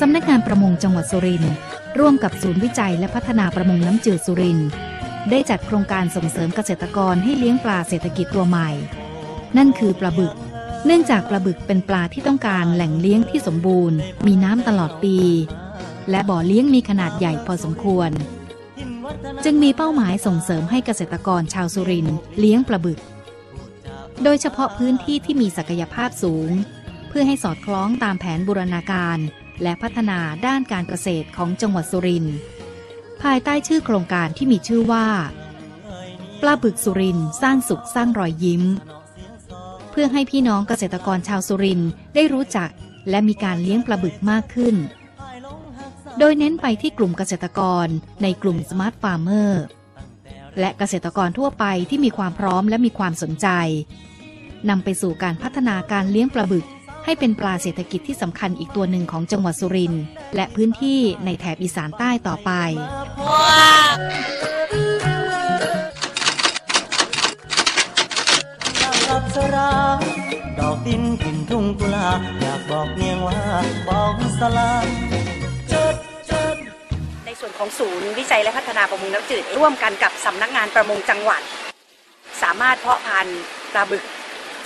สำนักงานประมงจังหวัดสุรินทร์ร่วมกับศูนย์วิจัยและพัฒนาประมงน้ำจืดสุรินทร์ได้จัดโครงการส่งเสริมเกษตรกรให้เลี้ยงปลาเศรษฐกิจตัวใหม่ นั่นคือปลาบึก เนื่องจากปลาบึกเป็นปลาที่ต้องการแหล่งเลี้ยงที่สมบูรณ์ มีน้ำตลอดปี และบ่อเลี้ยงมีขนาดใหญ่พอสมควร จึงมีเป้าหมายส่งเสริมให้เกษตรกรชาวสุรินทร์เลี้ยงปลาบึก โดยเฉพาะพื้นที่ที่มีศักยภาพสูง เพื่อให้สอดคล้องตามแผนบูรณาการ และพัฒนาด้านการเกษตรของจังหวัดสุรินทร์ภายใต้ชื่อโครงการที่มีชื่อว่า ปลาบึกสุรินทร์สร้างสุขสร้างรอยยิ้ม เพื่อให้พี่น้องเกษตรกรชาวสุรินทร์ได้รู้จักและมีการเลี้ยงปลาบึกมากขึ้น โดยเน้นไปที่กลุ่มเกษตรกรในกลุ่มสมาร์ทฟาร์มเมอร์และเกษตรกรทั่วไปที่มีความพร้อมและมีความสนใจนำไปสู่การพัฒนาการเลี้ยงปลาบึก ให้เป็นปลาเศรษฐกิจที่สำคัญอีกตัวหนึ่งของจังหวัดสุรินทร์และพื้นที่ในแถบอีสานใต้ต่อไปอับสราดอกดินกินทุ่งกุลาอยากบอกเนียงว่าบอกสลาจดจดในส่วนของศูนย์วิจัยและพัฒนาประมงน้ำจืดร่วมกันกับสำนักงานประมงจังหวัด สามารถเพาะพันธุ์ปลาบึก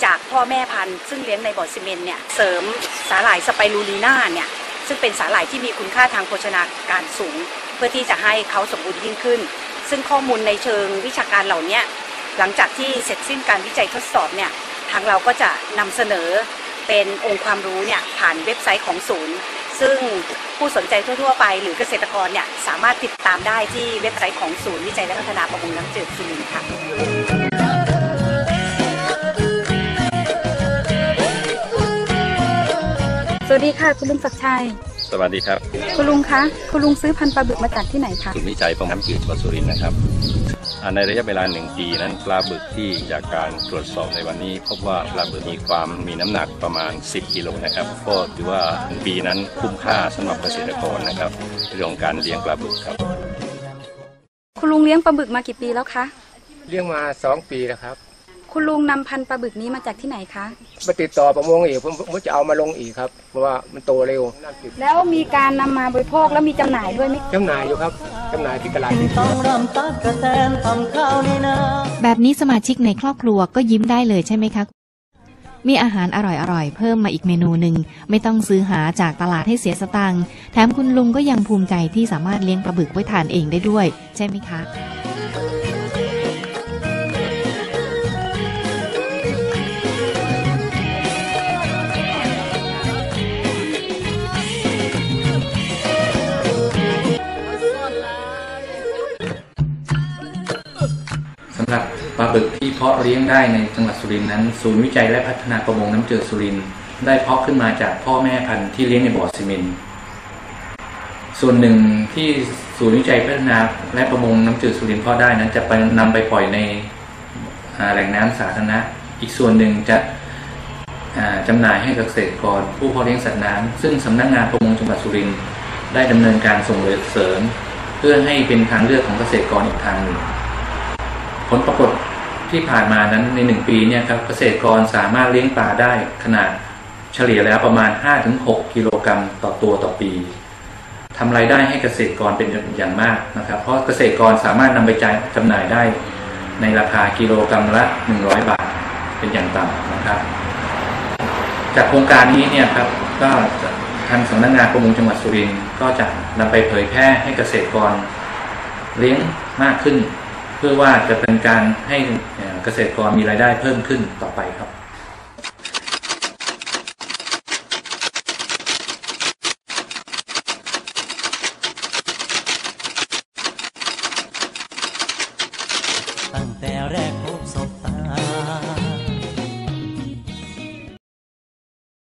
จากพ่อแม่พันธุ์ซึ่งเลี้ยงในบ่อซีเมนเนี่ยเสริมสาหร่ายสไปรูลีน่าเนี่ยซึ่งเป็นสาหร่ายที่มีคุณค่าทางโภชนาการสูง เพื่อที่จะให้เขาสมบูรณ์ยิ่งขึ้น ซึ่งข้อมูลในเชิงวิชาการเหล่านี้หลังจากที่เสร็จสิ้นการวิจัยทดสอบเนี่ยทางเราก็จะนำเสนอเป็นองค์ความรู้เนี่ยผ่านเว็บไซต์ของศูนย์ ซึ่งผู้สนใจทั่ว ๆ ไปหรือเกษตรกรเนี่ยสามารถติดตามได้ที่เว็บไซต์ของศูนย์วิจัยและพัฒนาประมงน้ำจืดสุรินทร์ค่ะ วัสดีค่ะ คุณลุงศักดิ์ชัย สวัสดีครับ คุณลุงคะ คุณลุงซื้อพันธุ์ปลาบึกมาจากที่ไหนคะศูนย์วิจัยประมงน้ำจืดวัดสุรินทร์นะครับอ่าในระยะเวลาหนึ่งปีนั้นปลาบึกที่จากการตรวจสอบในวันนี้ พบว่าปลาบึกมีความมีน้ำหนักประมาณ 10 กิโลนะครับก็ถือว่าปีนั้นคุ้มค่าสำหรับเกษตรกรนะครับเรื่องของการเลี้ยงปลาบึกครับ คุณลุงเลี้ยงปลาบึกมากี่ปีแล้วคะ เลี้ยงมาสองปีแล้วครับ คุณลุงนำพันธุ์ปลาบึกนี้มาจากที่ไหนคะ มาติดต่อประมงอีกผมผมจะเอามาลงอีกครับ เพราะว่ามันโตเร็วน้ำจืดแล้วมีการนำมาบริโภคแล้วมีจำหน่ายด้วยไหมจำหน่ายอยู่ครับจำหน่ายที่ตลาดที่ต้องรำตัดกระแตนทำข้าวในนาแบบนี้สมาชิกในครอบครัวก็ยิ้มได้เลยใช่ไหมคะ มีอาหารอร่อยๆ เพิ่มมาอีกเมนูหนึ่ง ไม่ต้องซื้อหาจากตลาดให้เสียสตังค์แถมคุณลุงก็ยังภูมิใจที่สามารถเลี้ยงปลาบึกไว้ทานเองได้ด้วย ใช่ไหมคะ หรับปลาบึกที่เพาะเลี้ยงได้ในจังหวัดสุรินทร์นั้น ศูนย์วิจัยและพัฒนาประมงน้ำจืดสุรินทร์ได้เพาะขึ้นมาจากพ่อแม่พันธุ์ที่เลี้ยงในบ่อซีเมนต์ส่วนหนึ่งที่ศูนย์วิจัยพัฒนาและประมงน้ำจืดสุรินทร์เพาะได้นั้นจะไปนำไปปล่อยในแหล่งน้ำสาธารณะ อีกส่วนหนึ่งจะอ่าจำหน่ายให้กเกษตรกรผู้เพาะเลี้ยงสัตว์น้ำซึ่งสำนักงานประมงจังหวัดสุรินทร์ได้ดำเนินการส่งเสริม เพื่อให้เป็นทางเลือกของเกษตรกรอีกทางหนึ่ง ผลปรากฏที่ผ่านมานั้นในหนึ่งปีเนี่ยครับเกษตรกรสามารถเลี้ยงปลาได้ขนาดเฉลี่ยแล้วประมาณ 5-6 กิโลกรัมต่อตัวต่อปีทำรายได้ให้เกษตรกรเป็นอย่างมากนะครับ เพราะเกษตรกรสามารถนำไปจ่ายจำหน่ายได้ในราคากิโลกรัมละ 100 บาทเป็นอย่างต่ำนะครับ จากโครงการนี้เนี่ยครับก็ทางสำนักงานประมงจังหวัดสุรินทร์ก็จะนำไปเผยแพร่ให้เกษตรกรเลี้ยงมากขึ้น พื่อว่าจะเป็นการให้เกษตรกรมีรายได้เพิ่มขึ้นต่อไปครับ ตั้งแต่แรกพ